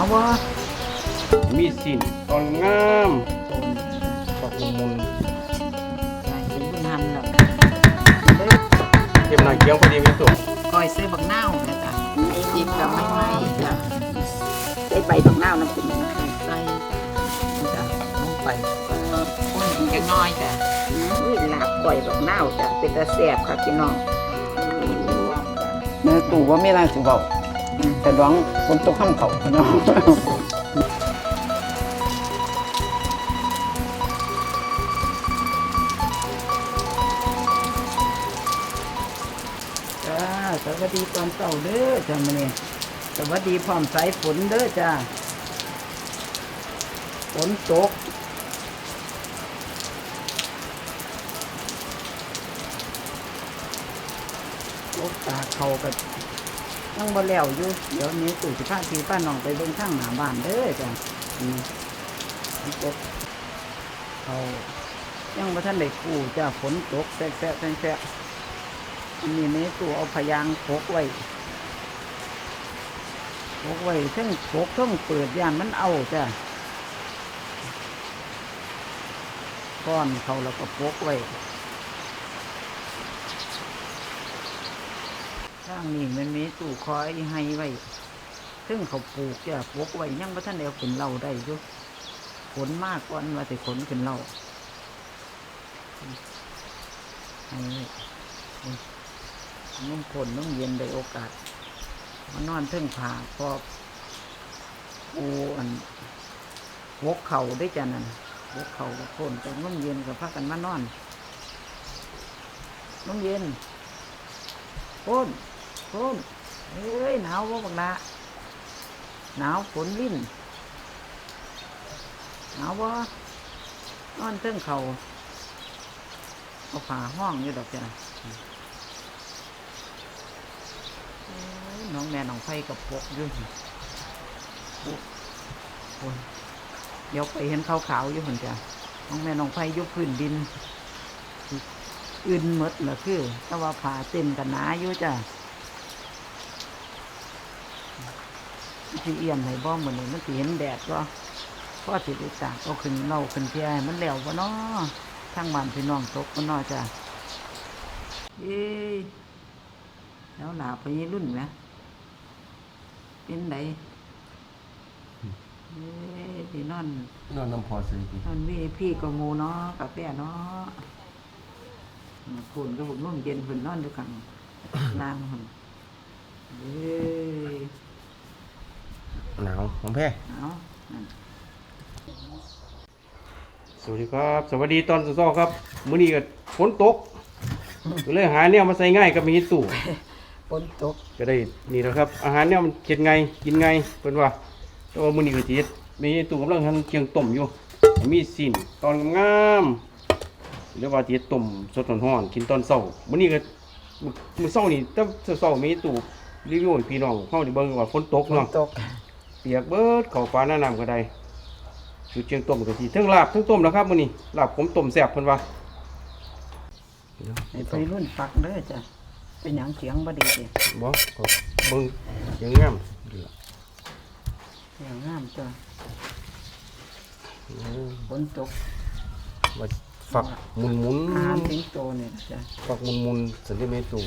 าวบ่มีสินตอนงามต้นฝักมุนมุนนายเป็นบุญหันแล้วเก็บหน้าเกียงพอดีมีตัวคอยซื้อบักนาวนะจ๊ะจิบกับไม่ไหม้จ้ะได้ใบบักนาวน้ำจิ้มใส่จ้ะลงไปคนอีกน้อยจ้ะนี่ลาบก่อยบักนาวจ้ะเป็นตาแซ่บค่ะพี่น้องเนื้อตู่ว่าไม่น่าสิเบา แต่ร้องคนตกข้ามเขาเนาะจ้าสวัสดีตอนเช้าเด้อจ้ามื้อนี้สวัสดีพร้อมสายฝนเด้อจ้าฝนตกโอ้ตาเขากับ ยังบ่แล้วอยู่ เดี๋ยวนี้ตู่สิพาพี่ป้าน้องไปเบิ่งข้างหน้าบ้านเด้อจ้ะอืมฝนตกเขายังบ่ทันได้กู้จ้าฝนตกแซะๆแซะๆอันนี้ตู่เอาพยางปกไว้ปกไว้เทั้งปกเทั้งเปิดยานมันเอาจ้ะก้อนเขาแล้วก็ปกไว้ ข้างนี้มันมีตู้คอยให้ไว้ซึ่งเขาปลูกจะปลูกไว้ยังบ่ท่านเดียวขึ้นเราได้ยู่ขนมากกว่าว่าแต่ขนขึ้นเราให้ไว้นุ่มผลนุ่มเย็นได้โอกาสมานอนเทิงผาพอปูอันวกเข่าได้จ้ะนั่นวกเข่ากับคนแต่นุ่มเย็นกับพักกันมานอนนุ่มเย็นพ่น พ่นเอ้ยหนาวบ่บักละหนาวฝนลิ้นหนาวบ่นอนเทิงเขาเอาผ้าห้องอยู่ดอกจ้ะน้องแม่น้องไฟกับปกอยู่นี่โยเดี๋ยวไปเห็นขาวๆอยู่หุ่นจ้ะน้องแม่น้องไฟยุบพื้นดินอื่นหมดเหรอคือแต่ว่าผ่าเต็มกันหนาอยู่จ้ะ สิเอี่ยมให้บ้องเหมือนนี้มันสิเห็นแดดก็พ่อสิได้ตากเอาขึ้นเล่าขึ้นเพียให้มันแล้วบ่เนาะทางบ้านพี่น้องตกบ่เนาะจ้ะเอ้ยแล้วหลาไปยี่รุ่นไหมเป็นไดเอ้ยพี่นอนนอนน้ำพอซื้อกินนอนวีพี่ก็งูเนาะกาแฟเนาะฝุ่นก็ผมร่มเย็นฝุ่นนอนอยู่ข้างล่างฝุ่นเอ้ย หนาวของแพ้เอานั่นสวัสดีครับ สวัสดีตอนเช้าๆครับ มื้อนี้ก็ฝนตกก็เลยหาแนวมาใส่ง่ายกับมีตู้ฝนตกก็ได้นี่แหล้วครับ อาหารเนี่ยมันเก็ดไงกินไงเพิ่นว่าแต่ว่ามื้อนี้ก็สิเฮ็ดมีตู้กำลังทำเคียงต้มอยู่ มีสินตอนงามๆหรือว่าสิเฮ็ดต้มสดร้อนๆกินตอนเช้ามื้อนี้ก็มื้อมื้อเช้านี่แต่เช้าๆมีตู้รีวิวให้พี่น้องเฮาได้เบิ่งว่าฝนตกฝนเนาะตก เปียกเบิดเข้าฟ้าหน้าน้ำก็ได้ชุดเชียงต้มก็สิทั้งลาบทั้งต้มแล้วครับมื้อนี้ลาบผมต้มแซ่บเพิ่นว่าให้ไปรุ่นปักเด้อจ้ะเป็นหยังเสียงบ่ดีสิบ่ก็เบิ่งเสียงงามดีล่ะเสียงงามจ้ะโอ้ฝนตกว่าฝักหมุนอาหารๆสิงโตเนี่ยจ้ะฝักมุนมุนๆสันติเมตรสูง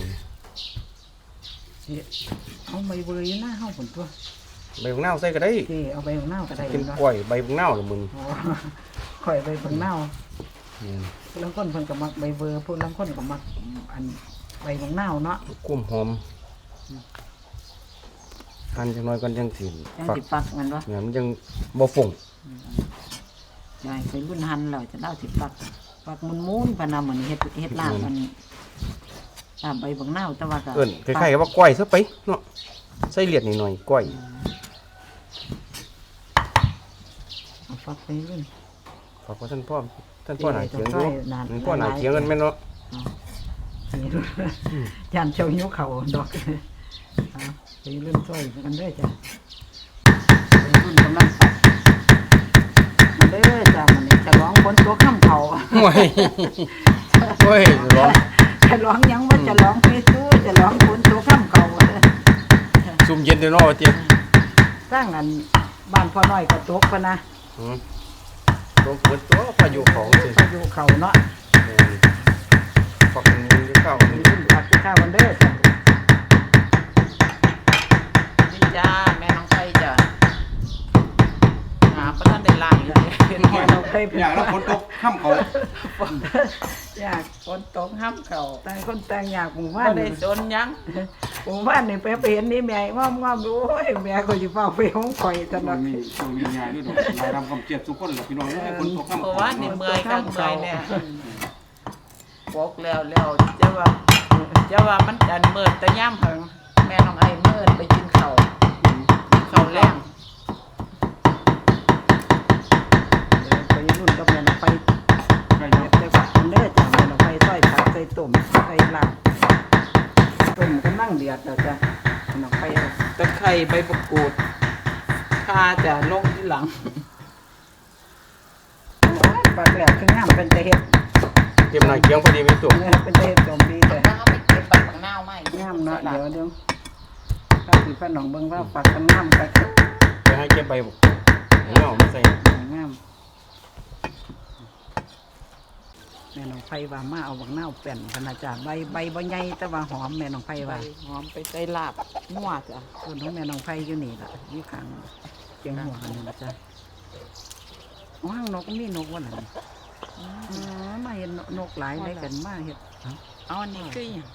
เฮ็ดเอาใบเบยอยู่หน้าเฮาฝนตัว ใบของเน่าวใส่ก็ได้ที่เอาใบของเน่าก็ได้กินเนาะกล้วยใบของเน่าวละมึงอ๋อข่อยใบของเน่านี่ผู้ลางคนเพิ่นก็มักใบเบอร์ผู้ลางคนก็มักอันใบบางนาวเนาะกุ้มหอมหั่นจังน้อยก่อนจังสิยังฝักสิปักมันวะเนี่ยมันยังบ่ฟงยายเป็นรุ่นหันแล้วจะเล่าสิปักปักมุนมุนๆพะนำเหมือนเฮ็ดเฮ็ดลาบมันลาบใบบางนาวแต่ว่าก็เอิ้นคล้ายๆกับว่ากล้วยซะไปเนาะใส่เลียดนิดหน่อยกล้วย เอาปักไปรุ่นฝากว่าท่านพ่อท่านพ่อหนาเคียงอยู่นานท่านพ่อหนาเคียงกันแม่นเนาะนี่รุ่นยานเจ้าหิวเขาดอกเอาไปรุ่นซอยกันเด้อจ้ะไปรุ่นกำลังปักมาเด้อจ้ะมันนี้จะร้องบนตัวข้ามเขาโอ้ยโอ้ยร้อนจะร้องหยังว่าจะร้องพี่สู้จะร้องฝนตกข้ามเขาซุ่มเย็นเด้อเนาะว่าติสร้างอันบ้านพ่อน้อยก็ตกพะนะ อืมตรงเปิดตัวพายุของสิพายุเขาเนาะเออฝักมือเข้ามีขึ้นพักที่ข้าววันเด้อจ้ะนี่จ้าแม่น้องไผ่จ้ะหาพระท่านได้ล่างอยู่เลยแม่น้องไผ่อย่างแล้วฝนตกห้ามเขา อยากฝนตกห้ามเขาต่างคนต่างอยากหมู่บ้าบ่นได้สนหยังหมู่บ้านนี่ไปไปเห็นนี่แม่งอมงอมดูโอ้ยแม่ก็สิเฝ้าไปห้องข่อยตลอด มีตัววิญญาณด้วยดอกนายทำความเจ็บทุกคนแหละพี่น้องให้ฝนตกห้ามเพเขาราะว่านี่เมื่อยกันเมื่อยเนี่ยบอกแล้วแล้วจะว่าจะว่ามันดันมืดแต่ย่ำเหิงแม่น้องไอ้มืดไปกินข้าวข้าวแรง ไปรุ่นกับแม่น้องไผ่ ใกล้ เฮ็ดแต่ว่าอันเด้อจ้ะแม่น้องไผ่ซอยผักใส่ ต้มใส่ลาบต้มกำลังเดือดแล้วจ้ะแม่น้องไผ่เอาตะไคร้ใบมะกรูดข้าจะลงที่หลังปากแหลกคืองามเป็นตะเฮ็ดเตรียมนายเคียงพอดีมีตัวเออเป็นตะเฮ็ดจมดีแต่แล้วเอาไปเก็บปักบักนาวไหมงามเนาะเดี๋ยวเดี๋ยวถ้าสิพ่อน้องเบิ่งว่าปากกันงามกัไปให้เก็บใบบอกเงาไม่ใส่งาม แม่น้องไผ่ว่ามาเอาบักนาวแป้นพนอาจารย์ใบใบบ่ใหญ่แต่ว่าหอมแม่น้องไผ่ไปว่าหอมไปใส่ลาบนัวจ้ะส่วนของแม่น้องไผ่อยู่นี่ล่ะอยู่ข้างเจียงหัวกันนี่ล่ะจ้ะว่างนกมีนกว่านั่นอ๋อมาเห็นนกหลายเลยกันมาเฮ็ดเอ้าเอาอันนี้คือหยัง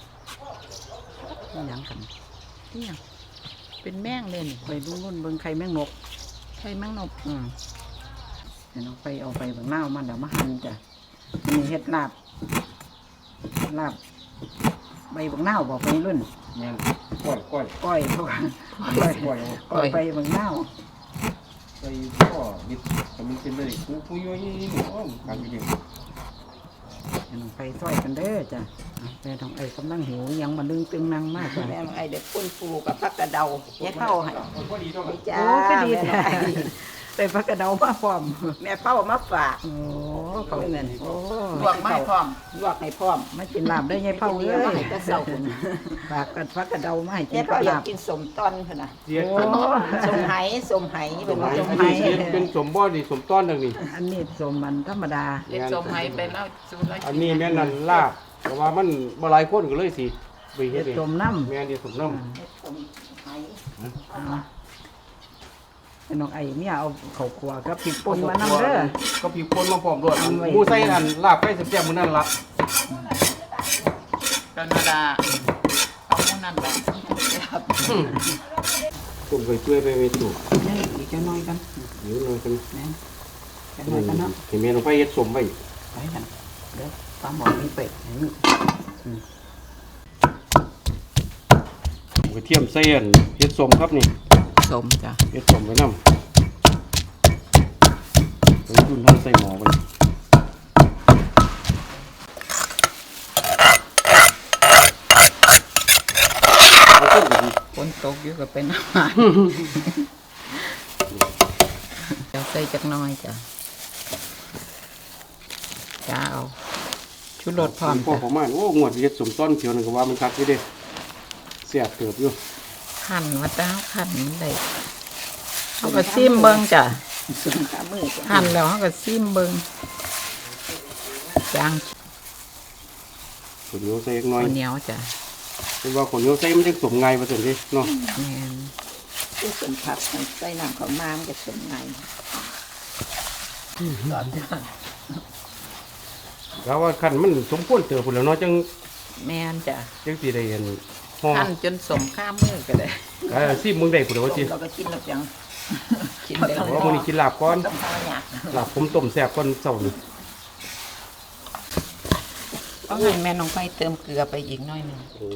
อีหยังกันนี่หยังเป็นแมงเลยนี่ไปรุ่นรุ่นเบิ่งไข่แมงนก ไข่แมงนก อืมแม่น้องไผ่เอาไปบักนาวมันเดี๋ยวมาหั่นจ้ะอั นนี่เฮ็ดลาบลาบใบบักนาวบอกไปรุ่นแม่นก้อยก้อยก้อยเขาก้อยก้อยก้อยไปบางเน่าไปพ่อบิดแต่มันเป็นเลยกูกูย่อยนี่หนูการไปเด็กให้น้องไปซอยกันเด้อจ้ะแต่น้องไอ้กำลังหิวยังมาดึงตึงนังมากจ้ะแม่น้องไอ้เด็กปุ้นฟูกับพักกระเดาเฮ็ดเท่าให้พอดีเท่ากันจ้าโอ้ก็ดีแม่น้จ้ะ องไอ้ไปพักกระเดามาพร้อมแม่เป้ามาฝากโอ้เขาเงินโอ้ลวกไม้พร้อมลวกให้พร้อมมากินลาบได้ไงเผาเอ้เดี๋ยวมาให้ยแต่เช้าพุ่นฝากกันพักกระเดามาให้กิแม่นเป้ากับอยาลากบกินสมต้นพุ่นน่ะเสียโอ้สมไหสมไหเป็นว่าสสมมไห้ไหเป็นสมบ่อนี่สมต้อนดังนี้อันนี้สมมันธรรมดาเล็กสมไหไปแล้วสูตรละอันนี้แม่นั่นลาบแต่ว่ามันบ่หลายคนก็เลยสิไปเฮ็เฮ็ดดเองสมน้ำแม่นี่สมน้ำเฮ็ดสมไหเอาให้ น้องไอ้เนี่ยเอาข้าวคั่วกับพริกป่นมานำเด้อ ก็พี่คนมาพร้อมด้วยเอาไว้ผู้ใส่อันลาบไปแซ่บๆมื้อนั้นละธรรมดาเอาหมู่นั่นแหละครับตุ่มเคยช่วยไปไม่ถูกนี่อีกจะน้อยกันเดี๋ยวหน่อยกันแม่นจะน้อยกันเนาะเห็นแม่ลงไปเฮ็ดสมไว้ไปกันเดี๋ยวปลาหมอนี่เป็ดให้มันกระเทียมใส่อันเฮ็ดสมครับนี่ สมจ้ะเฮ็ดสมไว้นำไปดุนท่านใส่หม้อไว้เอาต้นกันฝนตกอยู่ก็เป็นอาหารเดี๋ยวใส่จักหน้อยจ้ะจ้าเอาชุดรสพร้อมพ่อจ้ะ ประมาณโอ้งวดเฮ็ดสมต้นเขียวนึงก็ว่ามันคักอยู่เด้เสียบเติบอยู่ ขันว่าเต้าขันมันได้เขาก็ซิมเบิงจ้ะส่วนตามือจ้ะขันแล้วเขาก็ซิมเบิงจางข้าวเหนียวใส่อีกหน่อยข้าวเหนียวจ้ะเป็นว่าข้าวเหนียวใส่มันจังสมง่ายว่าซั่นเด้เนาะแม่นผู้สมผักใส่น้ำข้าวมามกับสมไงถ้าว่าคันมันสมควรเติบพุ่นแล้วเนาะจังแม่นจ้ะจังสิได้เห็น ห่อขันจนสมข้ามมือก็ได้เออสิมึงได้พุ่นแล้วว่าสิเราก็กินแล้วยังกินได้เพราะว่ามื้อนี้กินลาบก่อนต้องทำอยากลาบผมต้มแซ่บก่อนเช้านี่เพราะงั้นแม่น้องไปเติมเกลือไปอีกหน้อยหนึงเออ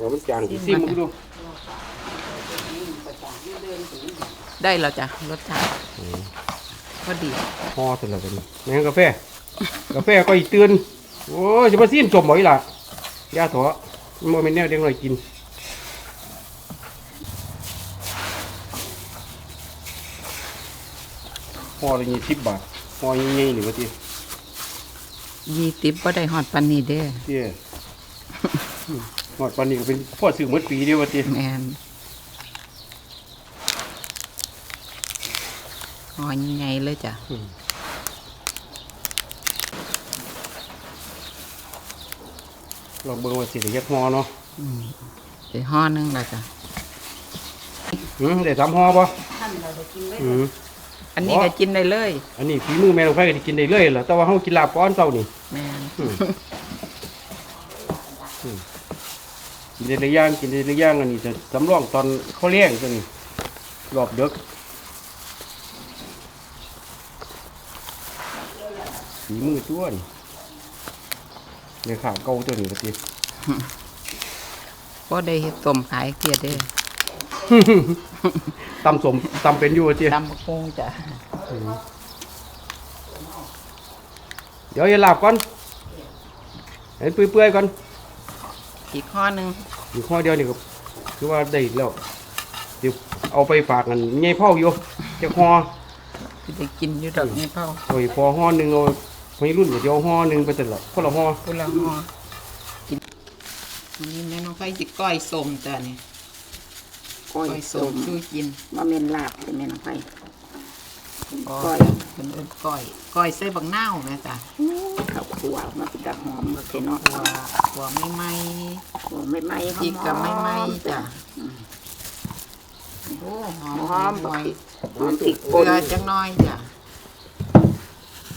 ว่ามันจางสิมึงดูได้แล้วจ้ะรสชาติพอดีห่อซั่นแล้วกันแม่งกาแฟกาแฟก็อีเตือนโอ้ยสิมาซีนสมบ่อีหล่ะย่าเถอะ มันบ่แม่นแนวเด็กน้อยกินห่อละ20บาทห่อใหญ่ๆนี่ว่าติยี่ติบก็ได้ฮอดปันนี้เด้อเตี้ยหอดปานนี้ก็เป็นพ่อซื้อหมดปีเดียวว่าติแม่นหอยใหญ่ๆเลยจ้ะ ลองเบิ่งว่าสิได้ยักฮอเนาะเดี๋ยวห่อหนึงและจ้ะอืมได้สามฮอบ่ท่านเราได้กินไว้อืม อันนี้ก็กินได้เลย อันนี้ฝีมือแม่น้องไฟก็สิกินได้เลยล่ะแต่ว่าเฮากินลาบก่อนเช้านี่ แม่นอืมอืม กินได้หลายอย่างกินได้หลายอย่างอันนี้จะสำรองตอนเขาเลี้ยงตัวนี้รอบดึกฝีมือตัวนี่ ในขาเก่าตัวนี้ก็สิก็ได้เฮ็ดต้มขายเกลียดเด้อตำสมตำเป็นอยู่ว่าสิตำบักฮุงจ้ะเดี๋ยวอย่าหลับก่อนเห็นเปื่อยๆก่อนอีกห่อหนึงอยู่ข้อเดียวนี่ก็คือว่าได้แล้วเดี๋ยวเอาไปฝากกันใหญ่เผาอยู่จะห่อสิได้กินอยู่ดอกนี้เผาเอาไปพอห่อหนึ่งเอา ไม่รุ่นเดี๋ยวเอาห่อหนึ่งไปแต่ละคนละห่อคนละห่อกินอันนี้แม่น้องไฟสิก้อยส้มจ้ะนี่ก้อยก้อยส้ส้มมสู้กินมาเมนลาบใช่ไหมน้องไฟก้ก้ออยยเป็นเอิ้นก้อยก้อยใส่บักนาวแม่จ้ะข้าวคั่วมาเป็นตะหอมมาเป็นเนาะหัวหัวไม่ไหมหัวไม่ไหม้พริกกับไม่ไหมจ้ะจ้ะโอ้หอมหอมหน่อยหอมพริกเกป่ลืนอจังน้อยจ้ะ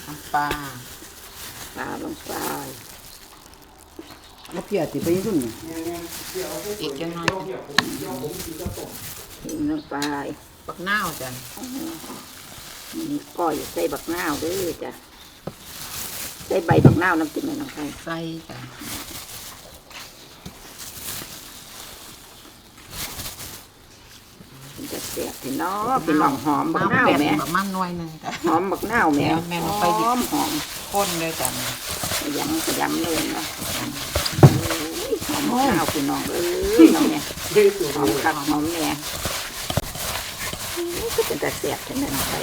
น้ำปลา ปลาลงไปแล้วเพียสิไปรุ่นนี่อีกจังน้อยจ้ะทิ้งลงไปบักนาวจ้ะมีก้อยใส่บักนาวเด้วยจ้ะใส่ใบบักนาวน้ำจิ้มไหมน้องไฟใส่จ้ะ มัน จะเสียบพี่น้องพี่น้องหอมบักนาวเป็ดแหม่ประมาณหน่วยหนึงจ้ะ หอมบักนาวแหม่แม่น้องไปดิหอมหอมข้นเลยจ้ะขยำขยำเลยเนาะโอ้ยหอมบักนาวพี่น้องเอ้ยน้องเนี่ยหอมคักหอมแหน่นี่ก็เป็นแต่เสียบใช่ไหมน้องไฟ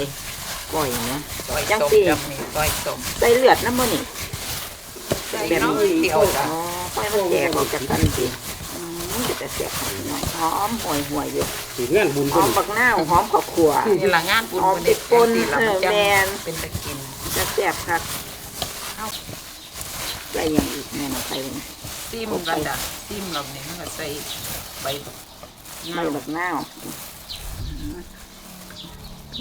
ก้อยเนี่ยก้อยจังส้มสิจ้ะมีก้อยส้มใส่เลือดน้ำมันนี่ใส่น้ำเดียวจ้ะ อ๋อค่อยมันแยกออกจากกันสิ อืมเป็นแต่เสียบหอมหน่อยหอมห่วยห่วยๆอยู่สีเงื่อนบุญหคอนมบักนาวหอมข้าวคั่วนี่ละงานบุญหอมบ่ได้พริกป่นจังสิล่ะเออจังแม่นเป็นตะกินจะเสียบคักเอ้าใส่อย่างอีกแม่น้องไฟเลยซิมกันจ้ะซิมเราเนี่ยมันก็ใส่ใบบักใบบักนาว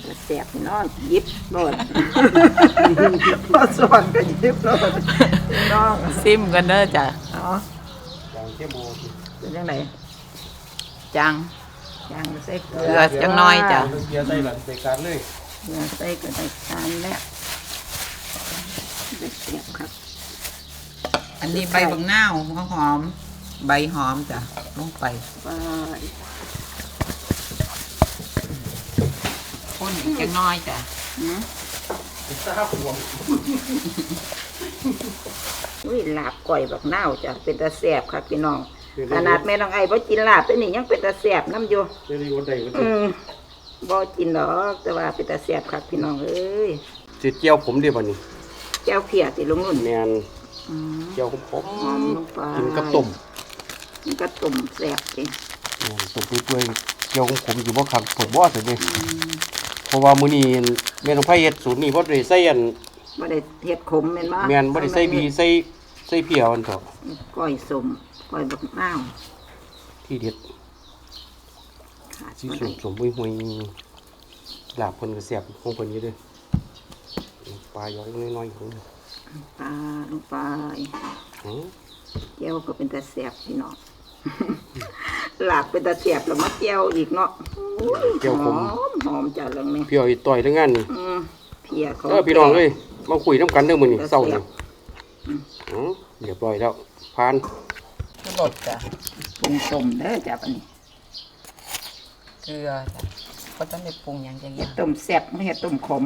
จะเสียบพี่น้องหยิบโลดพอส่วนก็หยิบโลดพี่น้องซิมกันเด้อจ้ะ เนาะ อย่างเที่ยโม เป็นยังไงจังย่างใส่เกเกลืลือจังน้อยจ้ะเกียร์ใส่หลังใส่การเลยเกลือใส่ก็ได้ทานแล้วจะเสียบครับ อันนี้ใบบักนาวหัวหอม ใบหอมจ้ะลงไปไปคนอีกจังน้อยจ้ะหืมทราบผมอุ้ยลาบก่อยบักนาวจ้ะเป็นตาแสบครับพี่น้อง ขนาดแม่น้องไอ้บ่กินลาบแต่นี่ยังเป็นตาแสบน้ำอยู่เดี๋ยวนี้วันใดวันอืมบ่กินดอกแต่ว่าเป็นตาแสบครับพี่น้องเอ้ยสิเจียวผมเดียวบัดนี้แก้วเพียติลุงนุ่นแมนอืมเจียวผมผมหอมลงไปกินกับต้มกินกับต้มแสบสิแม่นต้มเปื่อยๆเจียวผมผมอยู่บ่ครับผมบ่สิเด้เพราะว่ามื้อนี้แม่น้องไผเฮ็ดสูตรนี้บ่ได้ใส่อันบ่ได้เฮ็ดขมแม่นบ่แม่นบ่ได้ใส่บีใส่ ใส่เพียวอันเถอะก้อยสมก้อยบักนาวที่เด็ดขาดสิบ่สได้มสมห่วยๆลาบเพิ่นก็แซ่บของเพิ่นอยู่เด้อปลาย้อยน้อยๆของปลาลงไปหือแก้วก็เป็นตาแสบพี่น้องลาบเป็นตาแสบแล้วมาแก้วอีกเนาะเจียวหผอมมหอมจัดเลยนี่เพียวอีต่อยทั้งงานนี่อืมเพียเขา เออพี่น้องเอ้ยมาคุยน้ำกันเด้อมื้อนี้เดี๋ยวเช้าเสีนี่ยบ อือเรียบร้อยแล้วผ่านรสจ้ะปรุงสมเด้อจ้ะปันนี้เกลือจ้ะก็ต้องได้ปรุงอย่างจังอย่างต้มแซ่บไม่ใช่ต้มขม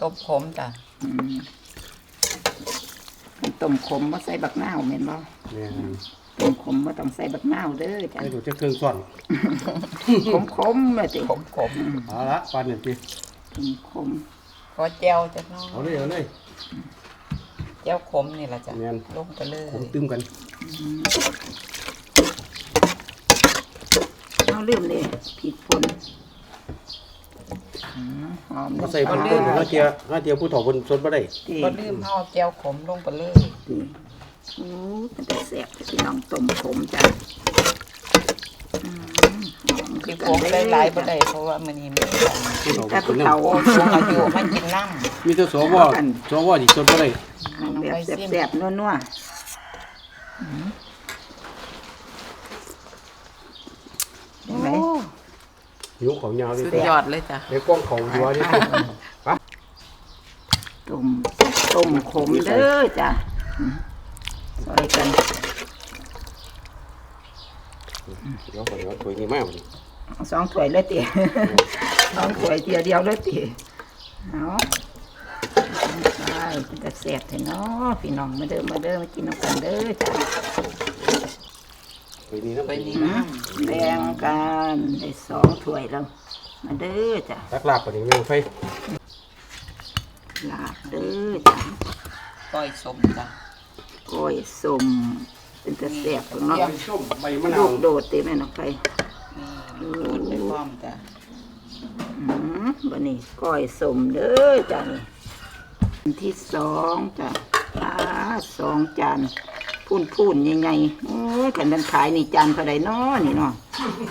ต้มขมจ้ะอืมเป็นต้มขมว่าใส่บักนาวแม่นบ่แม่นต้มขมว่าต้องใส่บักนาวเด้อจ้ะให้ดูจักเครื่องซ่อนขมขมๆเลยติขมขมเอาละปานนี้ติขมขมๆก็แจ่วจ้ะน้องเอาเลยเอาเลยแจ่วขมนี่แหละจ้ะแม่น ลงไปเลยผมตึมกันเอาลืมเลยผิดผลหอมมาใส่มันเด้อมาเจียมาเจียผู้ถอคนสดบ่ได้ดีบ่ลืมเฮาแก้วขมลงไปเลยดีโอ้มันจะแซ่บพี่น้องต้มขมจ้ะอืมหอมสิคือโปกันกเด้ได้อหลายบ่ได้เพราะว่ามื้อนี้มีของผู้ถอแต่คผู้นเฒ่าโอ้สูงอายุมากินน้ำมีแต่สวสวที่สดบ่ได้ แบบแซ่บๆนัวๆเห็นไหมหิวของยาวดิสุดยอดเลยจ้ะเดี๋ยวกล้องของหัวดิต้มต้มขมเด้อจ้ะอืมซอยกันเดี๋ยวก่อนเดี๋ยวถ้วยนี้มากเลยเอาสองถ้วยเลยติสองถ้วยเดียวเดียวเลยติเอา ใช่จะแซ่บเนาะพี่น้องมาเด้อมาเด้อมากินน้ำกันเด้อจ้ะถ้วยนี้นะไปนี่อืนะมแบ่งกันได้สองถ้วยแล้วมาเด้อจ้ะตักลาบปะนี่ยังไฟลาบเด้อจ้ะก้อยสมจ้ะกล้วยส้มเป็นจะแซ่บเนาะส้มใบมะนาลูวกโดดติแม่น้องไฟนี่โดนไปพร้อมจ้ะอืมบันนี้ก้อยสมเด้อจ้ะนี่อัน ที่สองจ้ะอ่าสองจานพูนพูนๆใหญ่ๆโอ้ยกันดันขายนี่จานเท่าใดน้อนี่เนาะ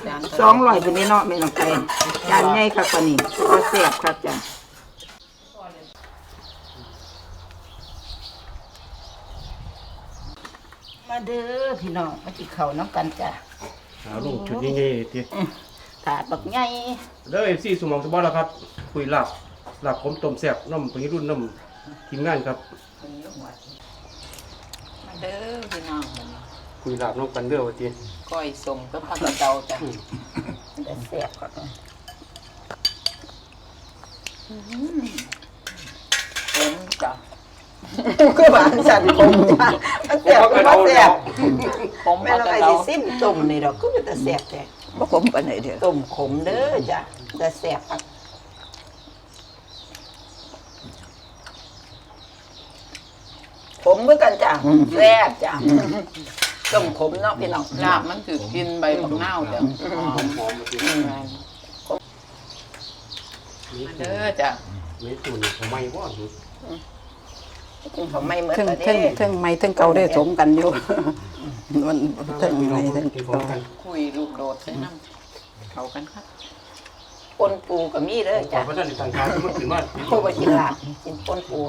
จานสองร้อยเป็นนี่เนาะแม่น้องไก่จานใหญ่ครับปะนี่ก็แซ่บครับจ้ะมาเด้อพี่น้องมาจิเข้าวน้ำกันจ้ะหาลูกชุดใหญ่ๆติถาดบักใหญ่เด้อ FC สมองสบอแล้วครับ คุยลาบลาบผมต้มแซ่บน้ำไปรุ่นน้ำ ทีมงานครับมาเด้อพี่น้องมื้อนี้คุยลาบน้องกันเด้อว่าติก้อยสมกับผักกระเดาจ้ะแต่แซ่บครับผมจ้ะก็บางสันคงจ้ะมันแซ่บก็บ่แซ่บผมแม่ผักเรากไประเดาสิซิมต้มนี่ดอกก็เป็นแต่แซ่บแท้บ่ขมปานไหนเด้อต้มขมเด้อจ้ะแต่แซ่บครับข มเหมือนกันจ้ะแซ่บจ้ะต้มขมเนาะพี่น้องลาบมันคือกินใบบักนาวจ้ะหอมหอมๆมาติอืมมาเด้อจ้ะมีตู้นี่ทำไมบ่หนูเขาไม่เหมือนทึ่งกันทึ่งเด้ทึ่งไม่ทึ่งเก่าได้สมกันอยู่มันทึ่งพี่น้องไม่ทึ่งกินพร้อเก่ามกันคุยลูกโดดใส่น้ำเข้ากันครับปนปูก็มีเด้อขอจ้ะพระท่านในทางการมันขึ้นมาโคไปกินลาบกินปนปู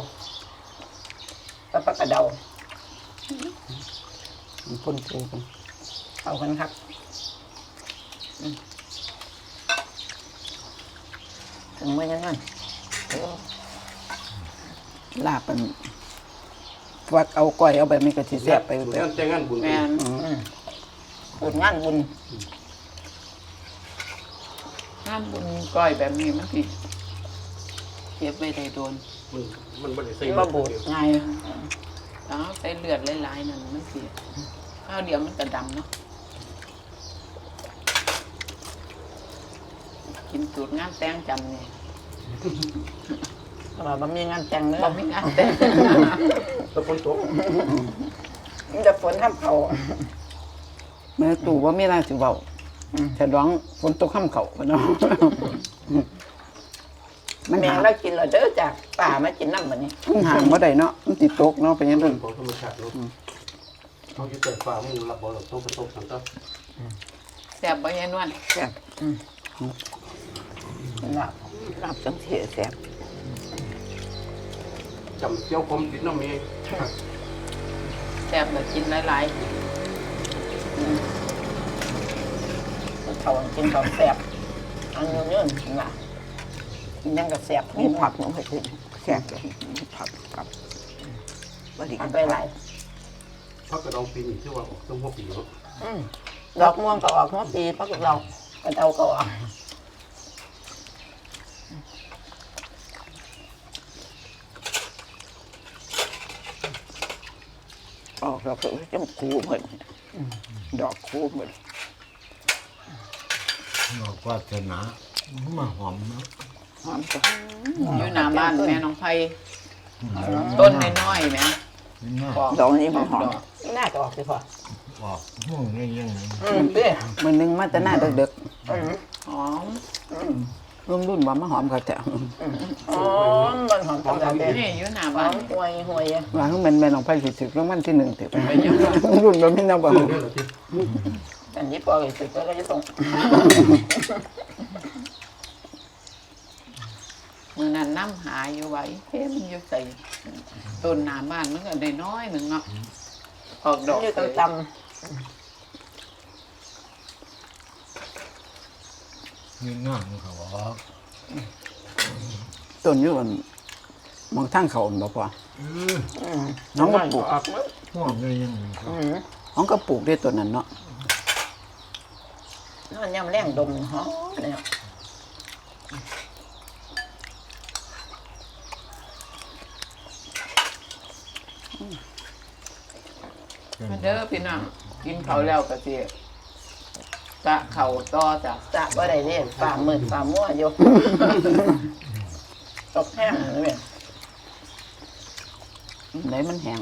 กับปลากระเดาคนปูกันเข้ากันครับอืมถึงเมื่อยังไงลาบมันว่าเอาก้อยเอาแบบนี้ก็สิแซ่บไปสูตรแต่งานแต่งงานบุญแม่นบุญงานบุญงานบุญก้อยแบบนี้มันสิเก็บไว้ได้โดน มันมันบ่ได้ใส่มาบูดไงแล้วใส่เลือดหลายๆนั่นมันสิข้าวเดียวมันจะดำเนาะกินสูตรงานแต่งจำเนี่ยเราบ่มีงานแต่งเนื้อบอกไม่งานแต่งตะปนตกมันจะฝนทำเขาแม่ตู่ว่ามีอะไรสิเว้าแต่ร้องฝนตกค่ำเขาเนาะ มันแมหางแล้วกินเราเด้อจากป่ามากินน้ำเหมือนนี้มันห่างบ่ได้เนาะมันติดตกเนาะเป็นยังไงเรื่องของธรรมชาติเนาะเขาอยู่แต่ฟ้ามันรับบ่หรอกต้องไปตกสันตะแซ่บบ่ยายนวลแซ่บลาบลาบจังเสียแซ่บจำเจ้าคมติดน้ำมีแซ่บแบบกินหลายเขากินเขาแซ่บอันนี้เนื่นๆนะ กินยังก็แซ่บมีผักลงไปสิแซ่บเลยมีผักกับบ่ได้กิกินนไปหลายพักกระดองปีนี้ชื่อว่าออกต้มหัวปีเนาะอืมดอกม่วงก็ออกหัวปีเพราะพวกเรากระเดาก็ออกออกแล้วก็จังคูเหมือนดอกคูเหมือนบอกว่าจะหนามาหอมนะ หอมจ้ะๆอยู่หน้าบ้านแม่น้องไผ่ต้นน้อยๆแม่นี่น่าปอกดอกนี้มันหอมน่าจะออกสิพอบอกห่วงยังยังอืมเด้อมันนึงมาแต่หน้าเด็กอืมหอมอืมรุ่นรุ่นว่ามาหอมเขาแต่อ๋อมันหอมตำลังเด้นี่อยู่หน้าหอบ้านมห่วยห่วยอะว่าคือแม่นแม่น้องไผสิถึกรางวัลที่หนึ่งถือไปรุ่นบ่มีแนวบ่เรื่องนี้เหรอที่อันนี้ปอเลยสึกก็จะส่ง มือนั้นน้ำหาอยู่ไว้เฮ้มันอยู่ใส่ต้นหน้าบ้านมันก็ได้น้อยหนึ่งเนาะออกดอกอยู่เลยตำยืนหน้ามันเขาบอกต้นอยู่อันมองทางเขาอันบ่พอเออน้องก็ปลูกห่วงเลยยังไงครับอืมน้องก็ปลูกได้ต้นนั้นเนาะนั่นยำแรงดมหอมเนี่ย มาเด้อพี่น้องกินเขาวแล้วก็สิกะเขาต่อจ้ะจะว่าได้เนี่ยฝ่ามืดฝ่ามั่วอยู่ ตกแห้งเลยเนี่ยไหนมันแห้ง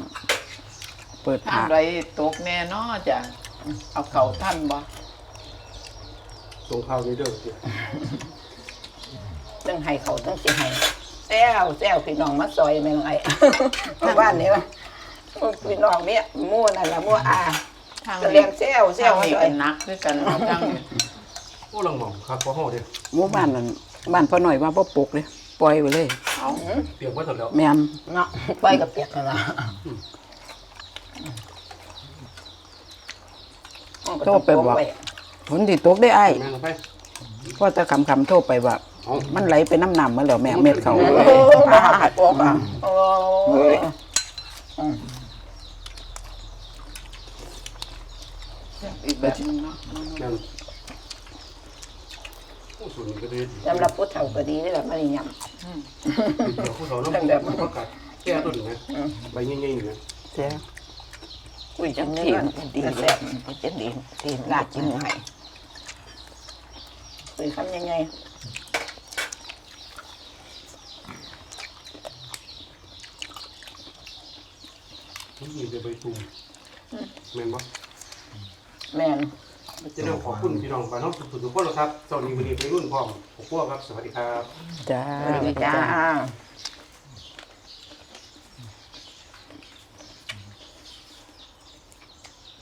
เปิดทาผางไรตกแน่เนอจ้ะเอาเขาท่านบ่ส่งข่าวเด้อที่ตั้งให้เขาตั้งสิให้แซวแซวพี่น้องมาซอยแม่งไอ้ทางบ้านนี่วะ พี่น้องเนี่ยมั่วนั่นละมั่วอาทางก็เรีนี้ยงแซวแซทางวมานี้ซอเป็ยนนักด้วยกันเอาทางนี้โอ้ลังหม่อมครับพ่อเฮาเด้อหมู่บ้านนั่นบ้านพ่อหน่อยว่าบ่ปลูกเลยปล่อยไว้เลย เอาเปียกไว้หมดแล้วแม่นเนาะไปกับเปียกกันละฝนสิตกได้อ้ายแม่ลงไปพอแต่คำคำๆโทรไปว่า เอามันไหลไปน้ำน้ำมาแล้วแม่เม็ดเขา โอ้หัดโป๊กอะโอ้ อีกแบบนึงเนาะแม่นโอ้สูตรนี้ก็ดีสำหรับผู้เฒ่าก็ดีนี่แหละมันยเดี๋ยวพวกเขาน้ำแบบมันก็กัดแก้ต้นนะใบใหญ่ๆนี่นะเสียำอุ้ยจังทีมดีแซ่บมันจะดีทีลาดจิ้มให้คุยคำยังไงนี่เป็นใบตูมแม่นบ่ แม่นจะต้องขอบคุณพี่น้องบ้านน้องทุกๆคนครับสวัสดีวันนี้ไปรุ่นพร้อมขอบคุณครับ สวัสดีครับ จ้า สวัสดีจ้า